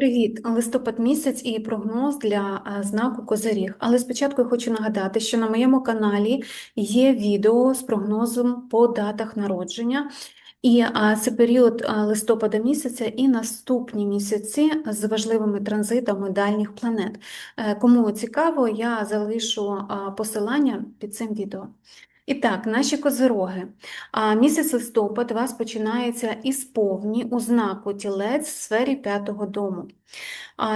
Привіт, листопад місяць і прогноз для е, знаку Козиріг. Але спочатку я хочу нагадати, що на моєму каналі є відео з прогнозом по датах народження. І це період листопада місяця і наступні місяці з важливими транзитами дальніх планет. Е, Кому цікаво, я залишу посилання під цим відео. І так, наші козироги. Місяць листопад у вас починається із повні у тілець в сфері п'ятого дому.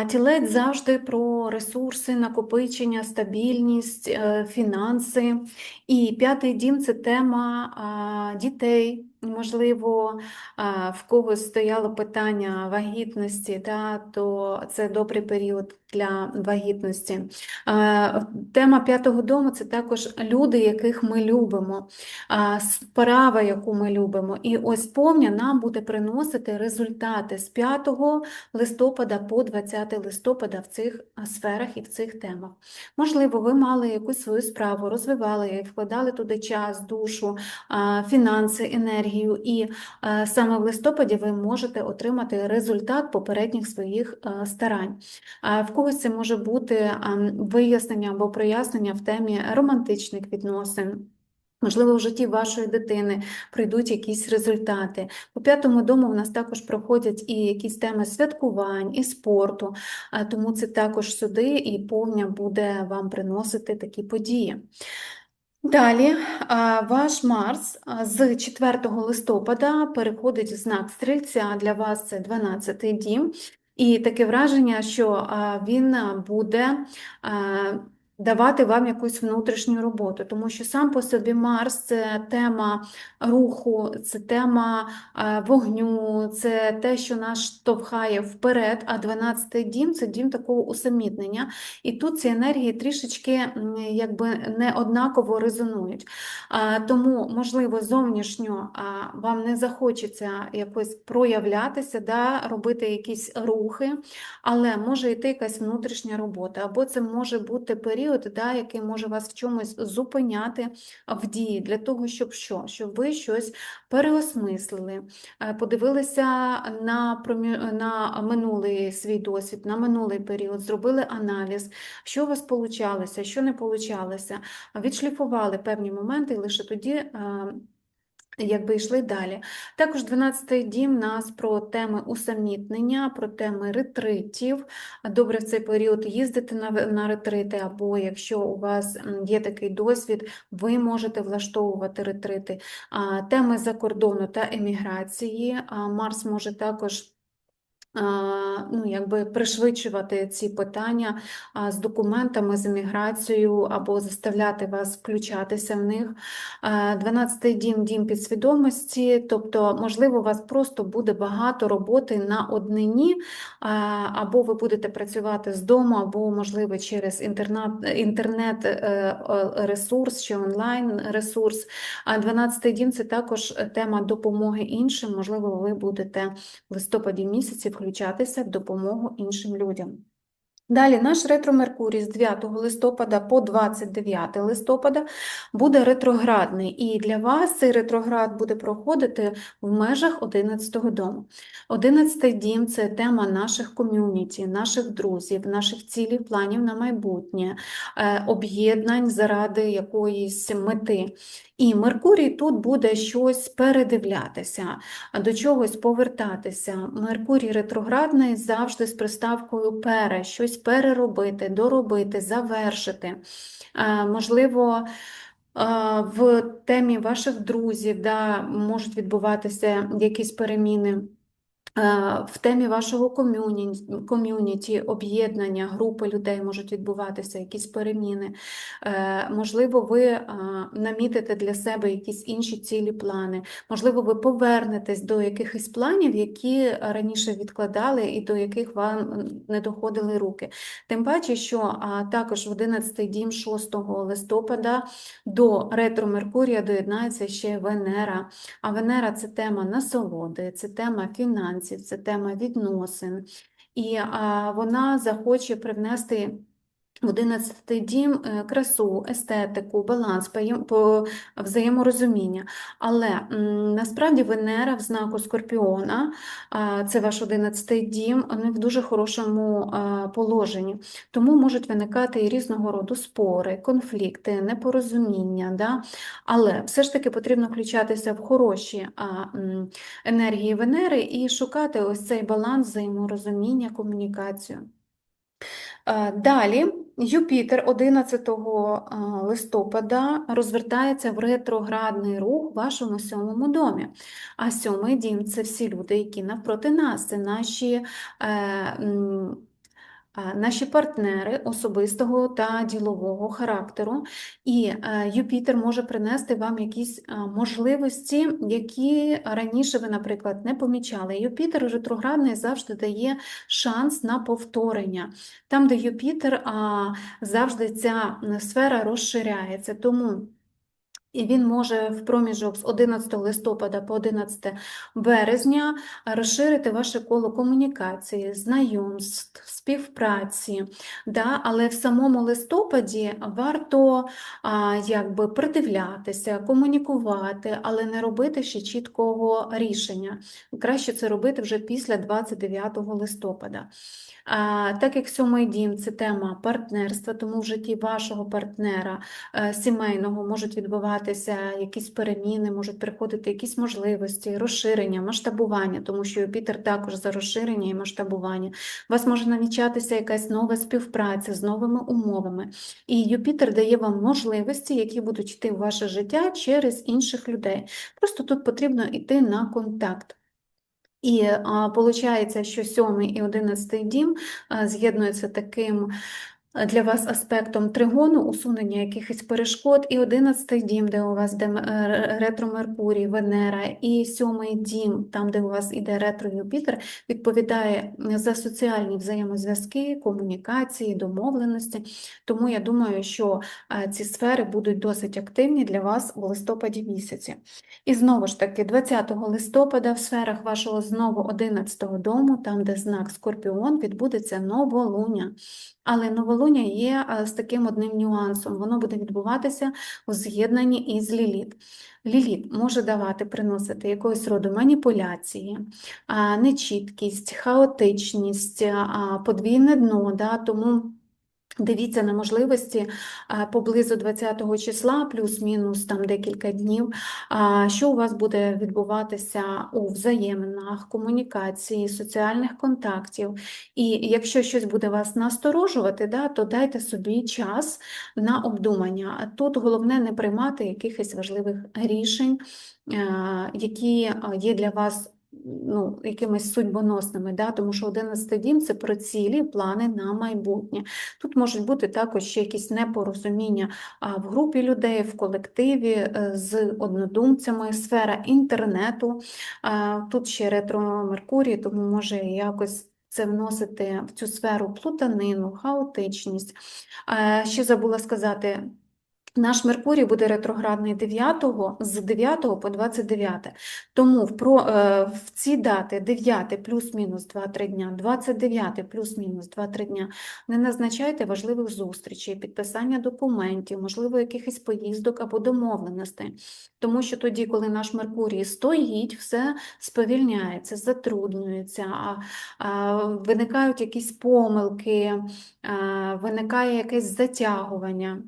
Тілець завжди про ресурси, накопичення, стабільність, е, фінанси. І п'ятий дім це тема дітей. Можливо, в когось стояло питання вагітності, та, то це добрий період для вагітності. Тема п'ятого дому це також люди, яких ми любимо, справа, яку ми любимо. І ось повня нам буде приносити результати з 5 листопада по 20 листопада в цих сферах і в цих темах. Можливо, ви мали якусь свою справу, розвивали вкладали туди час, душу, фінанси, енергію, і саме в листопаді ви можете отримати результат попередніх своїх старань. В когось це може бути вияснення або прояснення в темі романтичних відносин. Можливо, в житті вашої дитини прийдуть якісь результати. По п'ятому дому в нас також проходять і якісь теми святкувань, і спорту, тому це також сюди і повня буде вам приносити такі події. Далі ваш Марс з 4 листопада переходить в знак Стрільця, для вас це 12-й дім, і таке враження, що він буде давати вам якусь внутрішню роботу, тому що сам по собі Марс це тема руху, це тема е, вогню, це те, що нас штовхає вперед, а 12-й дім це дім такого усамітнення. І тут ці енергії трішечки якби не однаково резонують. Тому, можливо, зовнішньо вам не захочеться якось проявлятися, да, робити якісь рухи, але може йти якась внутрішня робота, або це може бути період, да, який може вас в чомусь зупиняти в дії, для того, щоб що? Щоб ви щось переосмислили, е, подивилися на, на минулий свій досвід, на минулий період, зробили аналіз, що у вас получалося, що не получалося, відшліфували певні моменти, і лише тоді. Якби йшли далі. Також 12-й дім нас про теми усамітнення, про теми ретритів. Добре в цей період їздити на, на ретрити, або якщо у вас є такий досвід, ви можете влаштовувати ретрити. Теми за кордону та еміграції. Марс може також ну, якби пришвидшувати ці питання з документами, з еміграцією або заставляти вас включатися в них. А, 12-й дім дім підсвідомості, тобто, можливо, у вас просто буде багато роботи на однині, або ви будете працювати з дому, або, можливо, через інтернет, інтернет е, е, чи онлайн ресурс. А 12-й дім це також тема допомоги іншим. Можливо, ви будете в листопаді місяці включатися в допомогу іншим людям. Далі наш ретро Меркурій з 9 листопада по 29 листопада буде ретроградний, і для вас цей ретроград буде проходити в межах 11-го дому. 11-й дім це тема наших ком'юніті, наших друзів, наших цілей, планів на майбутнє, е, об'єднань заради якоїсь мети. І Меркурій тут буде щось передивлятися, до чогось повертатися. Меркурій ретроградний завжди з приставкою пере, щось переробити, доробити, завершити. Можливо, в темі ваших друзів да, можуть відбуватися якісь переміни. Е, В темі вашого ком'юніті, об'єднання, групи людей можуть відбуватися, якісь переміни. Е, Можливо, ви е, намітите для себе якісь інші цілі плани. Можливо, ви повернетесь до якихось планів, які раніше відкладали і до яких вам не доходили руки. Тим паче, що також в 11 дім 6 листопада до ретро Меркурія доєднається ще Венера. А Венера це тема насолоди, це тема фінансів, це тема відносин. І вона захоче привнести в 11 дім е, красу, естетику, баланс, взаєморозуміння. Але насправді Венера в знаку Скорпіона, це ваш 11 дім, вони в дуже хорошому положенні. Тому можуть виникати і різного роду спори, конфлікти, непорозуміння. Да? Але все ж таки потрібно включатися в хороші енергії Венери і шукати ось цей баланс взаєморозуміння, комунікацію. Е, Далі Юпітер 11 е, листопада розвертається в ретроградний рух в вашому сьомому домі. А сьомий дім це всі люди, які навпроти нас, це наші. е, Наші партнери особистого та ділового характеру, і е, Юпітер може принести вам якісь е, можливості, які раніше ви, наприклад, не помічали. Юпітер ретроградний завжди дає шанс на повторення. Там, де Юпітер, завжди ця сфера розширяється. Тому і він може в проміжок з 11 листопада по 11 березня розширити ваше коло комунікації, знайомств, співпраці. Да? Але в самому листопаді варто а, якби придивлятися, комунікувати, але не робити ще чіткого рішення. Краще це робити вже після 29 листопада. А, Так як сьомий дім це тема партнерства, тому в житті вашого партнера е, сімейного можуть відбуватися якісь переміни, можуть приходити якісь можливості, розширення, масштабування, тому що Юпітер також за розширення і масштабування. У вас може намічатися якась нова співпраця з новими умовами. І Юпітер дає вам можливості, які будуть йти в ваше життя через інших людей. Просто тут потрібно йти на контакт. І виходить, що сьомий і одинадцятий дім а, з'єднуються таким для вас аспектом тригону, усунення якихось перешкод, і одинадцятий дім, де у вас де е, ретро Меркурій, Венера, і сьомий дім, там, де у вас іде ретро Юпітер, відповідає за соціальні взаємозв'язки, комунікації, домовленості. Тому я думаю, що ці сфери будуть досить активні для вас в листопаді місяці. І знову ж таки, 20 листопада в сферах вашого знову 11-го дому, там, де знак Скорпіон, відбудеться новолуння. Але новолуння є з таким одним нюансом. Воно буде відбуватися у з'єднанні із Ліліт. Ліліт може давати, приносити якогось роду маніпуляції, нечіткість, хаотичність, подвійне дно. Да? Тому Дивіться на можливості поблизу 20 числа, плюс-мінус там декілька днів, що у вас буде відбуватися у взаєминах, комунікації, соціальних контактів. І якщо щось буде вас насторожувати, да, то дайте собі час на обдумання. Тут головне не приймати якихось важливих рішень, які є для вас ну, якимись судьбоносними, да? тому що 11 дім це про цілі, плани на майбутнє. Тут можуть бути також ще якісь непорозуміння в групі людей, в колективі е, з однодумцями, сфера інтернету. Тут ще ретро Меркурій, тому може якось. Це вносити в цю сферу плутанину, хаотичність. Ще забула сказати, наш Меркурій буде ретроградний 9, з 9 по 29. Тому в, про, е, в ці дати 9 плюс-мінус 2-3 дня, 29 плюс-мінус 2-3 дня не назначайте важливих зустрічей, підписання документів, можливо, якихось поїздок або домовленостей. Тому що тоді, коли наш Меркурій стоїть, все сповільняється, затруднюється, а, а, виникають якісь помилки, а, виникає якесь затягування.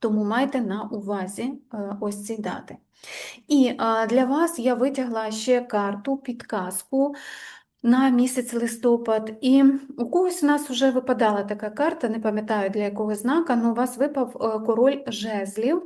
Тому майте на увазі е, ось ці дати. І е, для вас я витягла ще карту, підказку на місяць листопад. І у когось у нас вже випадала така карта, не пам'ятаю для якого знака, але у вас випав е, король жезлів.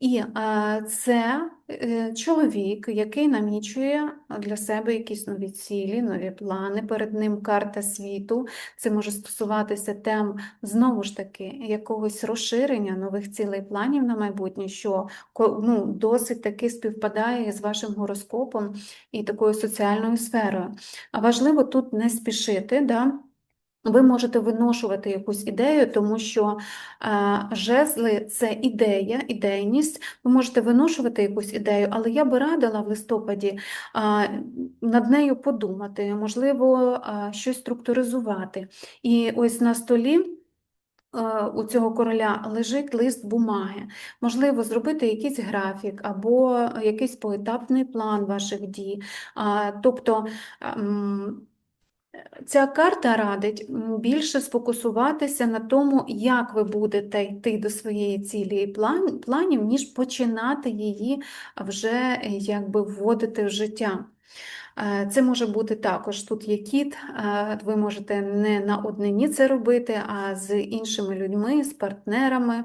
І е, це е, чоловік, який намічує для себе якісь нові цілі, нові плани. Перед ним карта світу. Це може стосуватися тем, знову ж таки, якогось розширення нових цілей планів на майбутнє, що ну, досить таки співпадає з вашим гороскопом і такою соціальною сферою. А важливо тут не спішити. Да? Ви можете виношувати якусь ідею, тому що е, жезли це ідея, ідейність. Ви можете виношувати якусь ідею, але я би радила в листопаді над нею подумати, можливо, щось структуризувати. І ось на столі е, у цього короля лежить лист бумаги. Можливо, зробити якийсь графік або якийсь поетапний план ваших дій. Тобто ем, ця карта радить більше сфокусуватися на тому, як ви будете йти до своєї цілі і план, планів, ніж починати її вже е, якби вводити в життя. Е, Це може бути також, тут є кіт, е, ви можете не наоднині це робити, а з іншими людьми, з партнерами.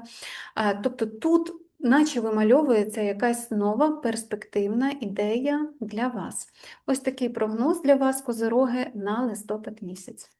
Тобто тут наче вимальовується якась нова перспективна ідея для вас. Ось такий прогноз для вас, козороги, на листопад місяць.